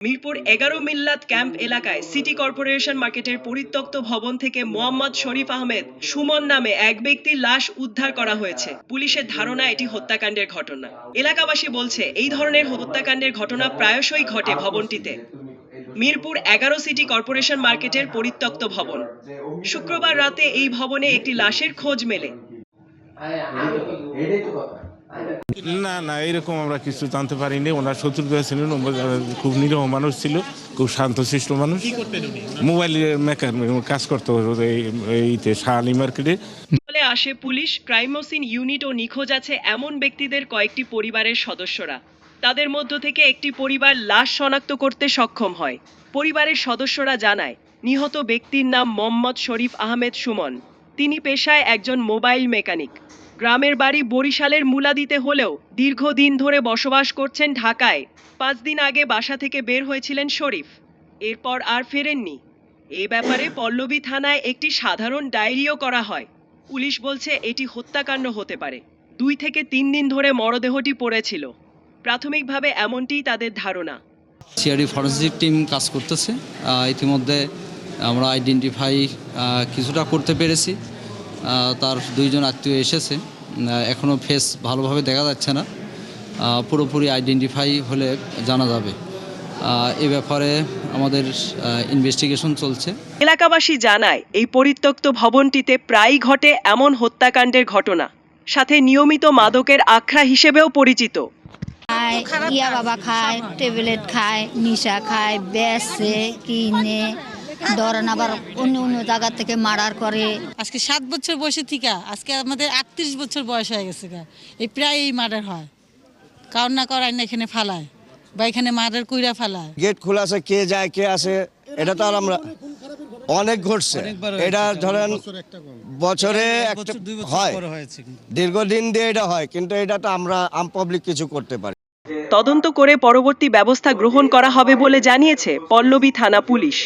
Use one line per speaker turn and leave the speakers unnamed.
মিরপুর এগারো মিল্লাত ক্যাম্প এলাকায় city corporation মার্কেটের পরিত্যক্ত ভবন থেকে মোহাম্মদ শরীফ আহমেদ সুমন নামে এক ব্যক্তির লাশ উদ্ধার করা হয়েছে। পুলিশের ধারণা, এটি হত্যাকাণ্ডের ঘটনা। এলাকাবাসী বলছে, এই ধরনের হত্যাকাণ্ডের ঘটনা প্রায়শই ঘটে ভবনটিতে। মিরপুর এগারো সিটি কর্পোরেশন মার্কেটের পরিত্যক্ত ভবন। শুক্রবার রাতে এই ভবনে একটি লাশের খোঁজ মেলে।
না না, এরকম আমরা কিছু জানতে পারিনি। ওনার শত্রুতা ছিলেন খুব নিরহ মানুষ ছিল, খুব শান্তশিষ্ট মানুষ। মোবাইলের মেকার, কাজ করতো এই- এইতে শাহালি মার্কেটে।
আসে পুলিশ, ক্রাইমোসিন ইউনিট ও নিখোঁজ আছে এমন ব্যক্তিদের কয়েকটি পরিবারের সদস্যরা। তাদের মধ্য থেকে একটি পরিবার লাশ শনাক্ত করতে সক্ষম হয়। পরিবারের সদস্যরা জানায়, নিহত ব্যক্তির নাম মোহাম্মদ শরীফ আহমেদ সুমন। তিনি পেশায় একজন মোবাইল মেকানিক। গ্রামের বাড়ি বরিশালের মুলাদিতে হলেও দীর্ঘদিন ধরে বসবাস করছেন ঢাকায়। পাঁচ দিন আগে বাসা থেকে বের হয়েছিলেন শরীফ। এরপর আর ফেরেননি। এ ব্যাপারে পল্লবী থানায় একটি সাধারণ ডায়েরিও করা হয়। পুলিশ বলছে এটি হত্যাকাণ্ড হতে পারে। দুই থেকে তিন দিন ধরে মরদেহটি পড়েছিল। প্রাথমিকভাবে এমনটিই তাদের ধারণা।
সিআরডি ফরেন্সিক টিম কাজ করতেছে। ইতিমধ্যে আমরা আইডেন্টিফাই কিছুটা করতে পেরেছি। তার দুইজন আত্মীয় এসেছে। এখনও ফেস ভালোভাবে দেখা যাচ্ছে না। পুরোপুরি আইডেন্টিফাই হলে জানা যাবে। এ ব্যাপারে আমাদের ইনভেস্টিগেশন চলছে।
এলাকাবাসী জানায় এই পরিত্যক্ত ভবনটিতে প্রায়ই ঘটে এমন হত্যাকাণ্ডের ঘটনা। সাথে নিয়মিত মাদকের আখড়া হিসেবেও পরিচিত।
খায় ইয়া বাবা খায় ট্যাবলেট খায় নিশা খায় বেচে কিনে ধরেন আবার অন্য অন্য জায়গা থেকে মার্ডার করে।
আজকে সাত বছর বয়সে থেকে আজকে আমাদের আটত্রিশ বছর বয়স হয়ে গেছে গা। এই প্রায় এই মার্ডার হয়। কারণ না করার না এখানে ফালায় বা এখানে মার্ডার কইরা ফালায়।
গেট খোলা আছে কে যায় কে আসে এটা তো আর আমরা অনেক ঘটছে। এটা ধরেন বছরে একটা হয়। দীর্ঘদিন দিয়ে এটা হয় কিন্তু এটা তো আমরা আম পাবলিক কিছু করতে পারি।
তদন্ত করে পরবর্তী ব্যবস্থা গ্রহণ করা হবে বলে জানিয়েছে পল্লবী থানা পুলিশ।